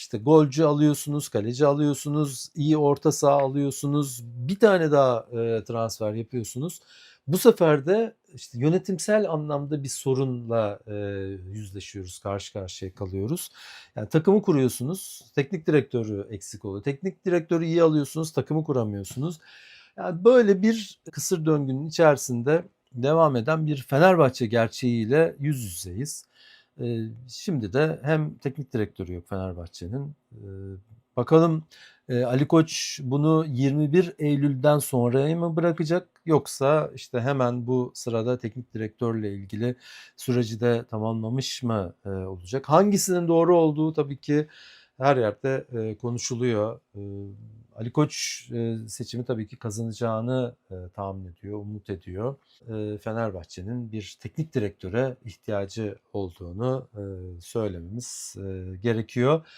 işte golcü alıyorsunuz, kaleci alıyorsunuz, iyi orta saha alıyorsunuz, bir tane daha e, transfer yapıyorsunuz. Bu sefer de işte yönetimsel anlamda bir sorunla e, yüzleşiyoruz, karşı karşıya kalıyoruz. Yani takımı kuruyorsunuz, teknik direktörü eksik oluyor. Teknik direktörü iyi alıyorsunuz, takımı kuramıyorsunuz. Yani böyle bir kısır döngünün içerisinde devam eden bir Fenerbahçe gerçeğiyle yüz yüzeyiz. Şimdi de hem teknik direktörü yok Fenerbahçe'nin. Bakalım Ali Koç bunu 21 Eylül'den sonraya mı bırakacak yoksa işte hemen bu sırada teknik direktörle ilgili süreci de tamamlamış mı olacak? Hangisinin doğru olduğu tabii ki her yerde konuşuluyor. Ali Koç e, seçimi tabii ki kazanacağını e, tahmin ediyor, umut ediyor. E, Fenerbahçe'nin bir teknik direktöre ihtiyacı olduğunu söylememiz gerekiyor.